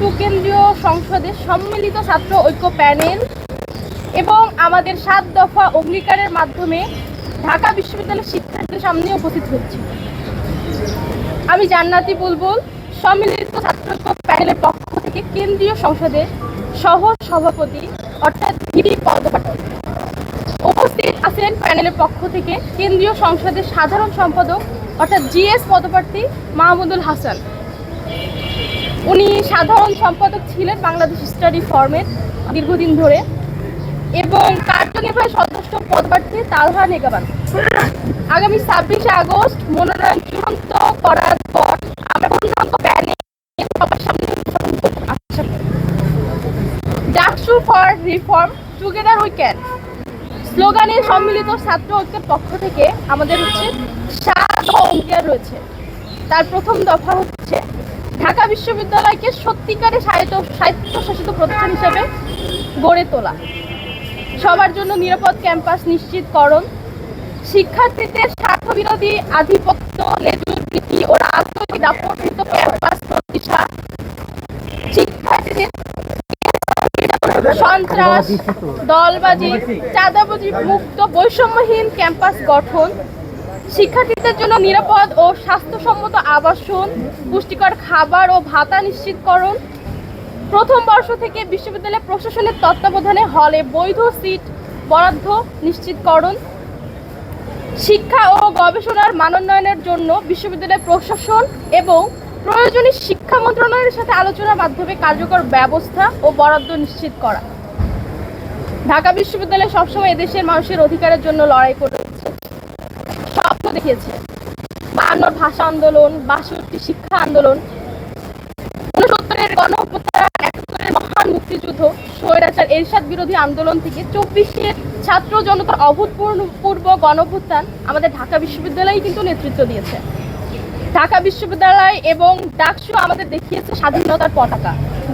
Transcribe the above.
ডাকসু কেন্দ্রীয় সংসদের সম্মিলিত ছাত্র ঐক্য প্যানেল এবং আমাদের সাত দফা অঙ্গীকারের মাধ্যমে ঢাকা বিশ্ববিদ্যালয়ের শিক্ষার্থীদের সামনে উপস্থিত হচ্ছে। আমি জান্নাতি বুলবুল, সম্মিলিত ছাত্র ঐক্য প্যানেলের পক্ষ থেকে কেন্দ্রীয় সংসদের সহ সভাপতি অর্থাৎ ভিপি পদপ্রার্থী উপস্থিত আছেন প্যানেলের পক্ষ থেকে কেন্দ্রীয় সংসদের সাধারণ সম্পাদক, অর্থাৎ জিএস পদপ্রার্থী মাহমুদুল হাসান। উনি সাধারণ সম্পাদক ছিলেন বাংলাদেশ স্টাডি ফর্মের দীর্ঘদিন ধরে এবং কার্যনির্বাহী সদস্য পদপ্রার্থী তালহা নেগাবান। আগামী ছাব্বিশে আগস্ট মনোনয়ন চূড়ান্ত করার পর আমরা পূর্ণাঙ্গ প্যানেল সবার সামনে আশা করি DUCSU for reform, together we can স্লোগানে সম্মিলিত ছাত্র ঐক্যের পক্ষ থেকে আমাদের হচ্ছে সাত অঙ্গীকার রয়েছে। তার প্রথম দফা হচ্ছে ঢাকা বিশ্ববিদ্যালয়কে সত্যিকারের সাহিত্য স্বায়ত্তশাসিত প্রতিষ্ঠান হিসেবে গড়ে তোলা। সবার জন্য নিরাপদ ক্যাম্পাস নিশ্চিতকরণ, শিক্ষার্থীদের স্বার্থবিরোধী আধিপত্য লেজুরনীতি ও রাজনৈতিক দাপটমুক্ত ক্যাম্পাস প্রতিষ্ঠা, শিক্ষার্থীদের সন্ত্রাস, দলবাজি, চাঁদাবাজি মুক্ত বৈষম্যহীন ক্যাম্পাস গঠন শিক্ষার্থীদের জন্য নিরাপদ ও স্বাস্থ্যসম্মত আবাসন, পুষ্টিকর খাবার ও ভাতা নিশ্চিতকরণ। প্রথম বর্ষ থেকে বিশ্ববিদ্যালয় প্রশাসনের তত্ত্বাবধানে হলে বৈধ সিট বরাদ্দ নিশ্চিতকরণ। শিক্ষা ও গবেষণার মানোন্নয়নের জন্য বিশ্ববিদ্যালয় প্রশাসন এবং প্রয়োজনীয় শিক্ষা মন্ত্রণালয়ের সাথে আলোচনার মাধ্যমে কার্যকর ব্যবস্থা ও বরাদ্দ নিশ্চিত করা। ঢাকা বিশ্ববিদ্যালয় সবসময় এদেশের মানুষের অধিকারের জন্য লড়াই করেছে দেখিয়েছে বায়ান্নর ভাষা আন্দোলন, বাষট্টি শিক্ষা আন্দোলন উনসত্তরের গণ মহান মুক্তিযুদ্ধ, স্বৈরাচার, এরশাদ বিরোধী আন্দোলন থেকে চব্বিশের ছাত্র জনতার অভূতপূর্ব গণভ্যুত্থান আমাদের ঢাকা বিশ্ববিদ্যালয় কিন্তু নেতৃত্ব দিয়েছে। ঢাকা বিশ্ববিদ্যালয় এবং ডাকসু আমাদের দেখিয়েছে স্বাধীনতার পতাকা।